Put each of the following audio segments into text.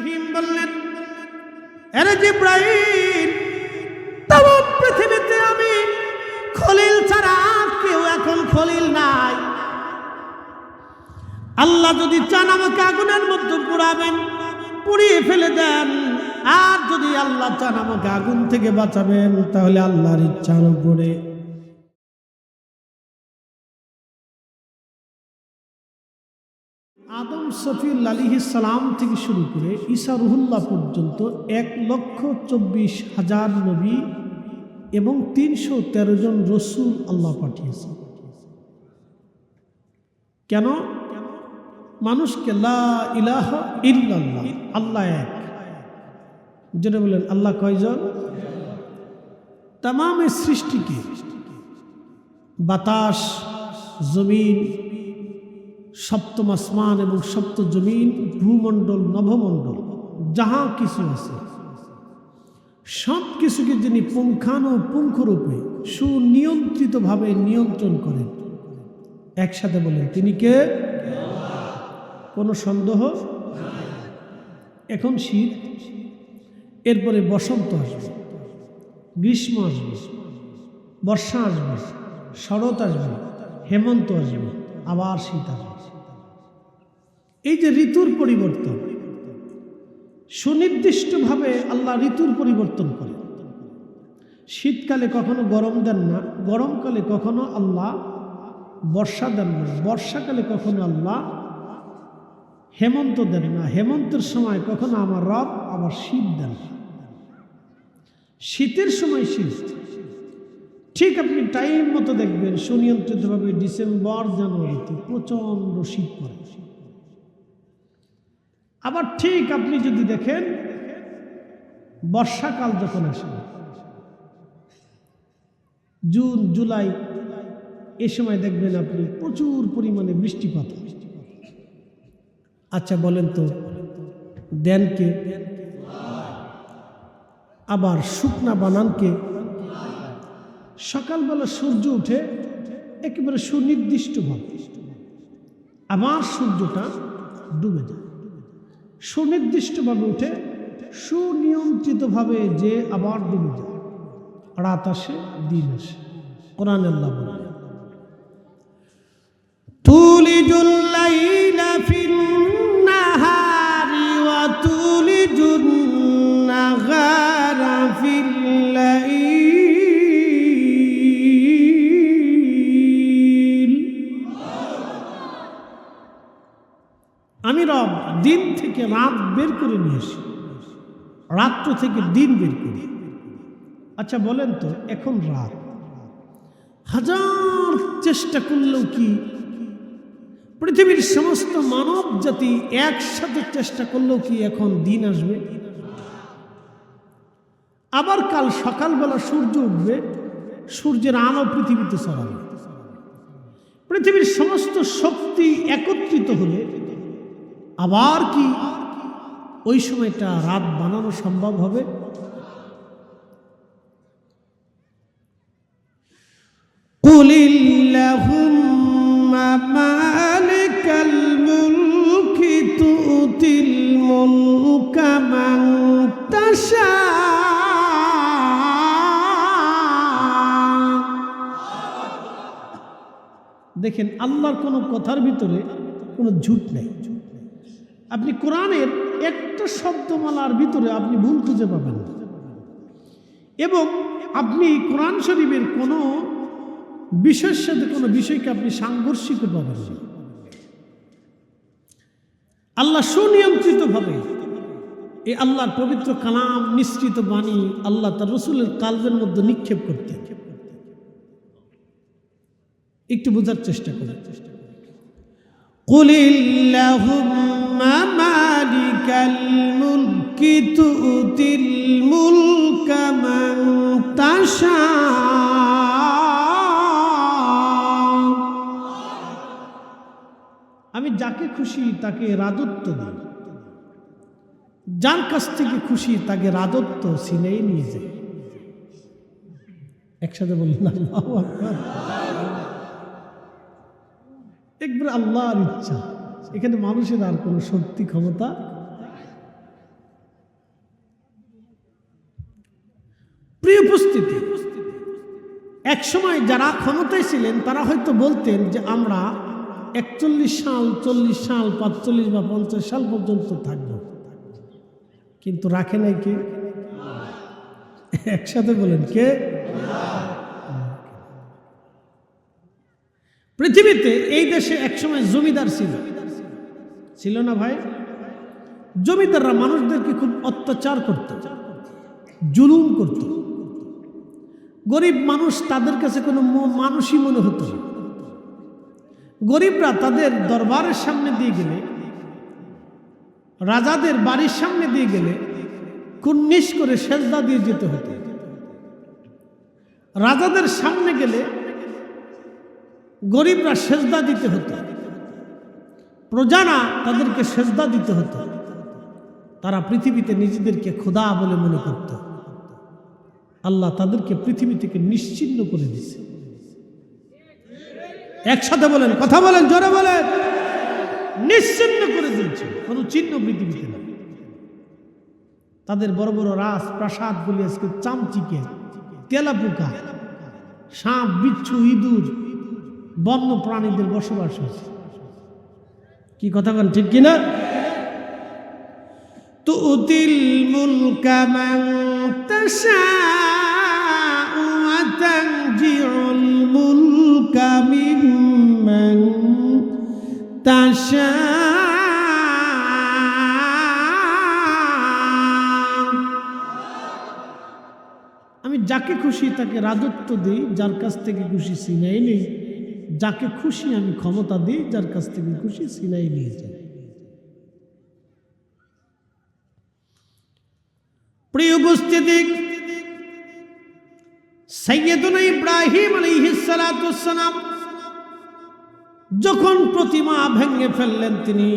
আলাইহিম বললেন আরে জিব্রাইল তাম পৃথিবীতে আমি খলিল ছাড়া কেউ এখন খলিল নাই। আল্লাহ যদি চান আমাকে আগুনের মধ্যে পুরাবেন পুড়িয়ে ফেলে দেন, আর যদি আল্লাহ চান আমাকে আগুন থেকে বাঁচাবেন, তাহলে আল্লাহর ইচ্ছার উপরে আদম সফিউল সালাম থেকে শুরু করে ঈসা রুহুল্লাহ পর্যন্ত এক লক্ষ চব্বিশ হাজার নবী এবং তিনশো তেরো জন রসুল আল্লাহ পাঠিয়েছেন। কেন? মানুষকে লা ইলাহ ইল্লাল্লাহ, আল্লাহ এক। যেটা বলেন, আল্লাহ কয়জন? তাম সৃষ্টিকে। বাতাস, জমিন সপ্তম আসমান এবং সপ্ত জমিন, ভূমণ্ডল নভমণ্ডল যাহা কিছু আছে। সব কিছুকে যিনি পুঙ্খানু পুঙ্খরূপে সুনিয়ন্ত্রিতভাবে নিয়ন্ত্রণ করেন। একসাথে বলেন, তিনি কে? কোনো সন্দেহ? এখন শীত এরপরে বসন্ত আসবে, গ্রীষ্ম আসবে, বর্ষা আসবে, শরৎ আসবে, হেমন্ত আসবে। আবার শীত আসবে এই যে ঋতুর পরিবর্তন, সুনির্দিষ্টভাবে আল্লাহ ঋতুর পরিবর্তন করে শীতকালে কখনো গরম দেন না, গরমকালে কখনো আল্লাহ বর্ষা দেন না, বর্ষাকালে কখনো আল্লাহ হেমন্ত দেন না, হেমন্তের সময় কখনো আমার রব, আবার শীত দেন না। শীতের সময় শীত ঠিক আপনি টাইম মতো দেখবেন, সুনিয়ন্ত্রিতভাবে ডিসেম্বর জানুয়ারিতে প্রচণ্ড শীত পড়ে। আবার ঠিক আপনি যদি দেখেন, বর্ষাকাল যখন আসে, জুন, জুলাই, এ সময় দেখবেন আপনি প্রচুর পরিমাণে বৃষ্টিপাত আচ্ছা বলেন তো, দেনকে, আবার শুকনা বানানকে সকালবেলা সূর্য উঠে একেবারে সুনির্দিষ্টভাবে আবার সূর্যটা ডুবে যায়। সুনির্দিষ্টভাবে উঠে সুনিয়ন্ত্রিতভাবে যে আবার ডুবে যায়, রাত আসে, দিন আসে। কোরআন আল্লাহ বলে। করে নিয়ে আসি রাত্র থেকে দিন বের করি। আচ্ছা বলেন তো, এখন রাত। হাজার চেষ্টা করলেও কি পৃথিবীর সমস্ত মানব জাতি একসাথে চেষ্টা করলেও কি এখন দিন আসবে? আবার কাল সকালবেলা সূর্য উঠবে, সূর্যের আলো পৃথিবীতে ছড়াবে। পৃথিবীর সমস্ত শক্তি একত্রিত হলে আবার কি ওই সময়টা রাত বানানো সম্ভব হবে? দেখেন আল্লাহর কোনো কথার ভিতরে কোনো ঝুট নেই। আপনি কোরআনের একটা শব্দমালার ভিতরে আপনি ভুল খুঁজে পাবেন। এবং আপনি কোরআন শরীফের কোনো বিষয়ের সাথে কোনো বিষয়কে আপনি সাংঘর্ষিক পাবেন আল্লাহ সুনিয়ন্ত্রিতভাবে এই আল্লাহর পবিত্র কালাম, নিঃসৃত বাণী আল্লাহ তার রসুলের কালবের মধ্যে নিক্ষেপ করতে একটু বোঝার চেষ্টা করার চেষ্টা قل اللهم مالك الملك تؤتي الملك من تشاء আমি যাকে খুশি তাকে রাজত্ব দিই যার কাছ থেকে খুশি তাকে রাজত্ব ছিনেই নিয়ে যাই একসাথে বললেন আল্লাহু আকবার একবার আল্লাহর ইচ্ছা। এখানে মানুষের আর কোনো শক্তি, ক্ষমতা প্রিয় উপস্থিতি, একসময় যারা ক্ষমতায় ছিলেন, তারা হয়তো বলতেন যে আমরা একচল্লিশ সাল, চল্লিশ সাল, পাঁচচল্লিশ বা পঞ্চাশ সাল পর্যন্ত থাকব। কিন্তু রাখে নাই কে? একসাথে বলেন কে? পৃথিবীতে এই দেশে একসময় জমিদার ছিল। ছিল না ভাই? জমিদাররা মানুষদেরকে খুব অত্যাচার করত, জুলুম করত। গরিব মানুষ তাদের কাছে কোনো মানুষই মনে হতো গরিবরা তাদের দরবারের সামনে দিয়ে গেলে, রাজাদের বাড়ির সামনে দিয়ে গেলে কুন্নিশ করে সেজদা দিয়ে যেতে হতো। রাজাদের সামনে গেলে গরিবরা সেজদা দিতে হতো। প্রজারা তাদেরকে সেজদা দিতে হতো। তারা পৃথিবীতে নিজেদেরকে খোদা বলে মনে করত। আল্লাহ তাদেরকে পৃথিবী থেকে নিশ্চিন্ন করে দিছে একসাথে বলেন, কথা বলেন, জোরে বলেন। নিশ্চিন্ন করে দিয়েছে। কোনো চিহ্ন পৃথিবীতে না তাদের বড় বড় রাস প্রাসাদগুলি আজকে চামচিকে, তেলাপোকা, সাপ, বিচ্ছু, ইঁদুর বন্য প্রাণীদের বসবাস হয়েছে। কি কথা বলেন, ঠিক কিনা? তুতিল আমি যাকে খুশি তাকে রাজত্ব দিই, যার কাছ থেকে খুশি সিনাই নেই। যাকে খুশি আমি ক্ষমতা দিই, যার কাছ থেকে খুশি সিনাই নিয়ে যাই। প্রিয় উপস্থিতি সৈয়দনা ইব্রাহিম আলাইহিসসালাম যখন প্রতিমা ভেঙে ফেললেন, তিনি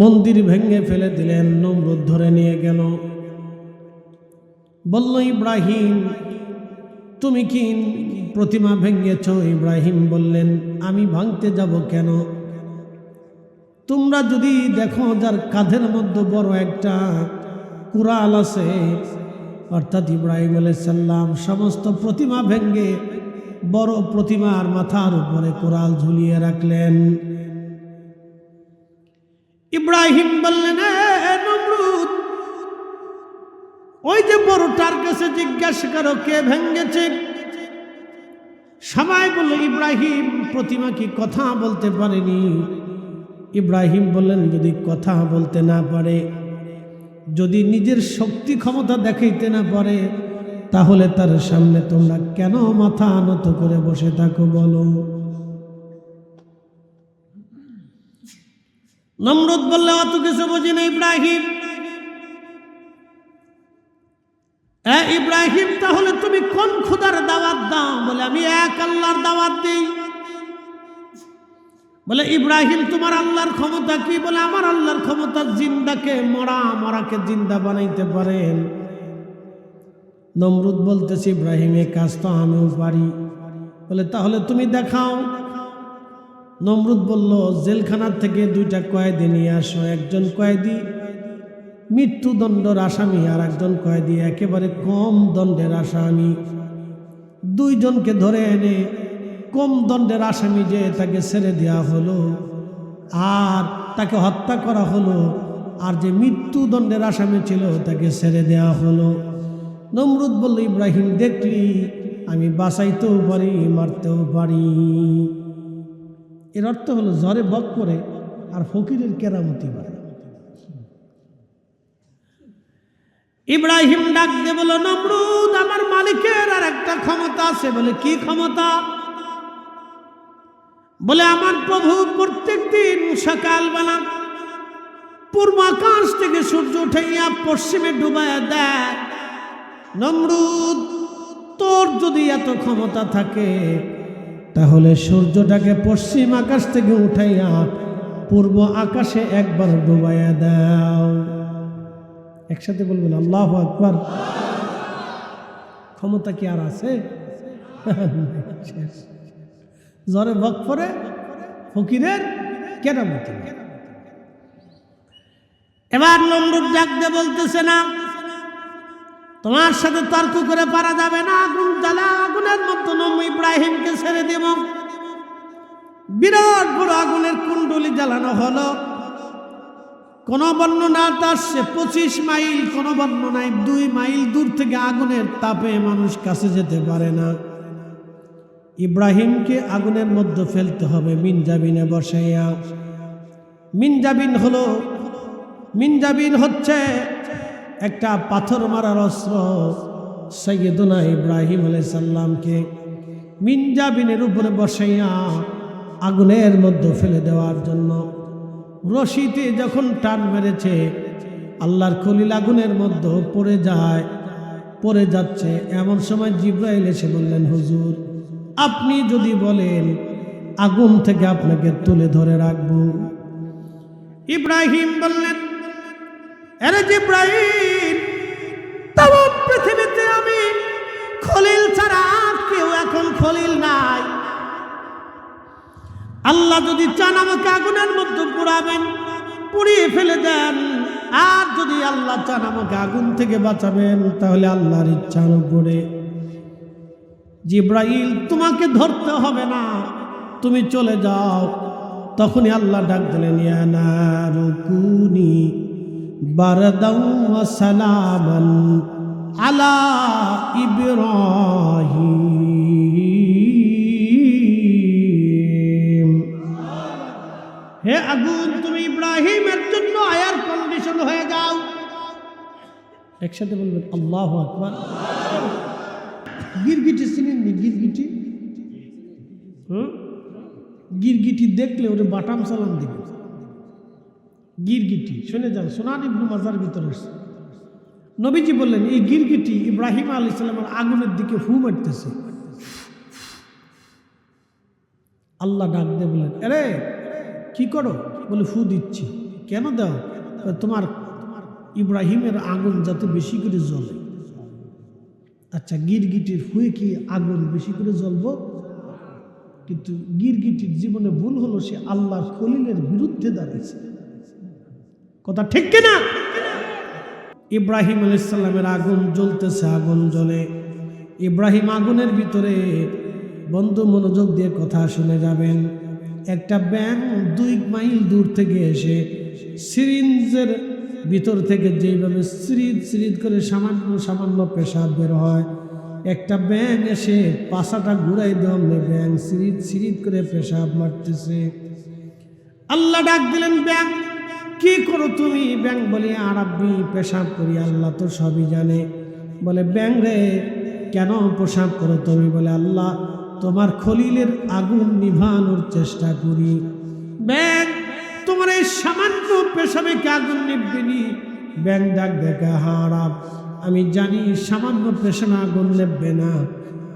মন্দির ভেঙে ফেলে দিলেন, নমরুদ ধরে নিয়ে গেল। বলল, ইব্রাহিম, তুমি কি প্রতিমা ভেঙেছ, ইব্রাহিম বললেন, আমি ভাঙতে যাব কেন? তোমরা যদি দেখো যার কাঁধের মধ্যে বড় একটা কুরাল আছে, অর্থাৎ ইব্রাহিম সাল্লাম সমস্ত প্রতিমা ভেঙ্গে বড় প্রতিমার মাথার উপরে কোরাল ঝুলিয়ে রাখলেন। ইব্রাহিম বললেন, "এ ওই যে বড়টার কাছে জিজ্ঞাসা করো, কে ভেঙ্গেছে সবাই বলল, ইব্রাহিম, প্রতিমা কি কথা বলতে পারেনি? ইব্রাহিম বললেন, যদি কথা বলতে না পারে, যদি নিজের শক্তি ক্ষমতা দেখাইতে না পারে, তাহলে তার সামনে তোমরা কেন মাথা আনত করে বসে থাকো বলো? নমরুদ বললে, অত কিছু বুঝি ইব্রাহিম। এ ইব্রাহিম, তাহলে তুমি কোন খুদার দাওয়াত দাও? বলে, আমি এক আল্লাহর দাওয়াত দিই। বলে, ইব্রাহিম, তোমার আল্লাহর ক্ষমতা কি? বলে, আমার আল্লাহর ক্ষমতা জিন্দাকে, মরা মরাকে জিন্দা বানাইতে পারেন নমরুদ বলতেছি, ইব্রাহিম এই কাজ তো আমিও পারি। বলে, তাহলে তুমি দেখাও। নমরুদ বলল জেলখানার থেকে দুইটা কয়েদি নিয়ে আসো। একজন কয়েদি মৃত্যুদণ্ডের আসামি আর একজন কয়েদি একেবারে কম দণ্ডের আসামি। দুইজনকে ধরে এনে কম দণ্ডের আসামি যে তাকে ছেড়ে দেওয়া হলো আর তাকে হত্যা করা হলো আর যে মৃত্যুদণ্ডের আসামি ছিল তাকে ছেড়ে দেওয়া হলো। নমরুদ বলল, ইব্রাহিম, দেখলি? আমি বাঁচাইতেও পারি, মারতেও পারি। এর অর্থ হলো জ্বরে বক করে আর ফকিরের কেরামতি বাড়ে। ইব্রাহিম ডাক দে বলো, নমরুদ আমার মালিকের আর একটা ক্ষমতা আছে। বলে, কি ক্ষমতা? বলে, আমার প্রভু প্রত্যেক দিন সকালবেলা পূর্ব আকাশ থেকে সূর্য উঠাইয়া পশ্চিমে ডুবাইয়া দেয়। নমরুদ, তোর যদি এত ক্ষমতা থাকে, তাহলে সূর্যটাকে পশ্চিম আকাশ থেকে উঠাইয়া পূর্ব আকাশে একবার ডুবাইয়া দাও। একসাথে বলবেন, আল্লাহ আকবার। ক্ষমতা কি আর আছে। জ্বরে বক পরে ফকিরের কেরামতি। এবার নমরুদ ডাকতে বলতেছে না, তোমার সাথে তর্ক করে পারা যাবে না আগুন জ্বালা আগুনের মতো নম ইব্রাহিমকে ছেড়ে দেব। বিরাট বড় আগুনের কুণ্ডলি জ্বালানো হলো। কোন বর্ণনা তার সে পঁচিশ মাইল, কোন বর্ণনায় দুই মাইল দূর থেকে আগুনের তাপে মানুষ কাছে যেতে পারে না। ইব্রাহিমকে আগুনের মধ্যে ফেলতে হবে মিনজাবিনে বসাইয়া। মিনজাবিন হলো মিনজাবিন হচ্ছে একটা পাথর মারার অস্ত্র সৈয়দুনা ইব্রাহিম সাল্লামকে মিনজাবিনের উপরে বসাইয়া আগুনের মধ্যে ফেলে দেওয়ার জন্য। রশিতে যখন টান মেরেছে, আল্লাহর খলিল আগুনের মধ্যে পড়ে যায়, পড়ে যাচ্ছে। এমন সময় জিব্রাইল এসে বললেন, হুজুর, আপনি যদি বলেন, আগুন থেকে আপনাকে তুলে ধরে রাখব। ইব্রাহিম বললেন, আরে জিব্রাহিম তাম পৃথিবীতে আমি খলিল ছাড়া কেউ এখন খলিল নাই। আল্লাহ যদি চান আমাকে আগুনের মধ্যে পুড়াবেন, পুড়িয়ে ফেলে দেন। আর যদি আল্লাহ চান আমাকে আগুন থেকে বাঁচাবেন, তাহলে আল্লাহর ইচ্ছার উপরে জিব্রাইল, তোমাকে ধরতে হবে না। তুমি চলে যাও। তখনই আল্লাহ ডাক দিলেন ইয়ানা রুকুনি বারদাউ ওয়া সালামান আলা ইব্রাহিম। আগুন তুমি ইব্রাহিমের জন্য আয়ার কন্ডিশন হয়ে যাও। একসাথে বলবেন, আল্লাহ আকবার। গিরগিটি চিনেননি গিরগিটি? হুম? গিরগিটি দেখলে ওরে বাটাম সালাম দিবে। গিরগিটি, শুনে যান সোনার ইবনু মাজার ভিতরে নবীজি বললেন, এই গিরগিটি ইব্রাহিম আলী সাল্লামের আগুনের দিকে হু মারতেছে। আল্লাহ ডাক দিয়ে বললেন আরে কি করো? বলে, ফু দিচ্ছি। কেন দাও? তোমার ইব্রাহিমের আগুন যাতে বেশি করে জ্বলে আচ্ছা গিরগিটির ফুয়ে কি আগুন বেশি করে জ্বলবো? কিন্তু গিরগিটির জীবনে ভুল হলো, সে আল্লাহর খলিলের বিরুদ্ধে দাঁড়িয়েছে। কথা ঠিক কিনা? ইব্রাহিম আলাইসাল্লামের আগুন জ্বলতেছে, আগুন জ্বলে। ইব্রাহিম আগুনের ভিতরে বন্ধু মনোযোগ দিয়ে কথা শুনে যাবেন। একটা ব্যাং দুই মাইল দূর থেকে এসে সিরিঞ্জের ভিতর থেকে যেইভাবে সিরিজ সিরিজ করে সামান্য সামান্য পেশাব বের হয়, একটা ব্যাং এসে পাশাটা ঘুরাই দেওয়া ব্যাং সিরিজ সিরিজ করে পেশাব মারতেছে। আল্লাহ ডাক দিলেন ব্যাং কি করো তুমি? ব্যাং বলি আরব্বি পেশাব করি, আল্লাহ তো সবই জানে। বলে ব্যাং রে, কেন পেশাব করো তুমি? বলে, আল্লাহ তোমার খলিলের আগুন নিভানোর চেষ্টা করি। ব্যাং, তোমার এই সামান্য পেশাবে কি আগুন নিববেনি ব্যাং ডাক দেখা হারাম আমি জানি সামান্য পেশানা আগুন নেববে না,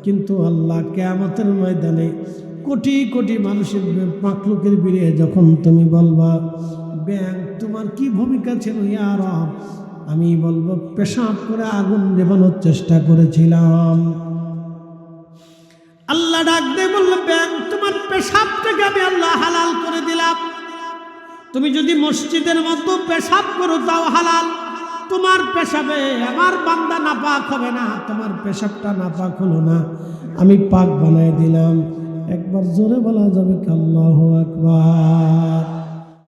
কিন্তু আল্লাহ কেয়ামতের ময়দানে কোটি কোটি মানুষের পাকলুকের বিরে যখন তুমি বলবা, ব্যাং, তোমার কি ভূমিকা ছিল ইয়ার আমি বলব, পেশাব করে আগুন নেবানোর চেষ্টা করেছিলাম। আল্লাহ ডাক দিয়ে বলল ব্যাং তোমার পেশাব থেকে আমি আল্লাহ হালাল করে দিলাম। তুমি যদি মসজিদের মতো পেশাব করো, তাও হালাল। তোমার পেশাবে আমার বান্দা না পাক হবে না, তোমার পেশাবটা না পাক হলো না। আমি পাক বানাই দিলাম। একবার জোরে বলা যাবে কাল্লাহ আকবার?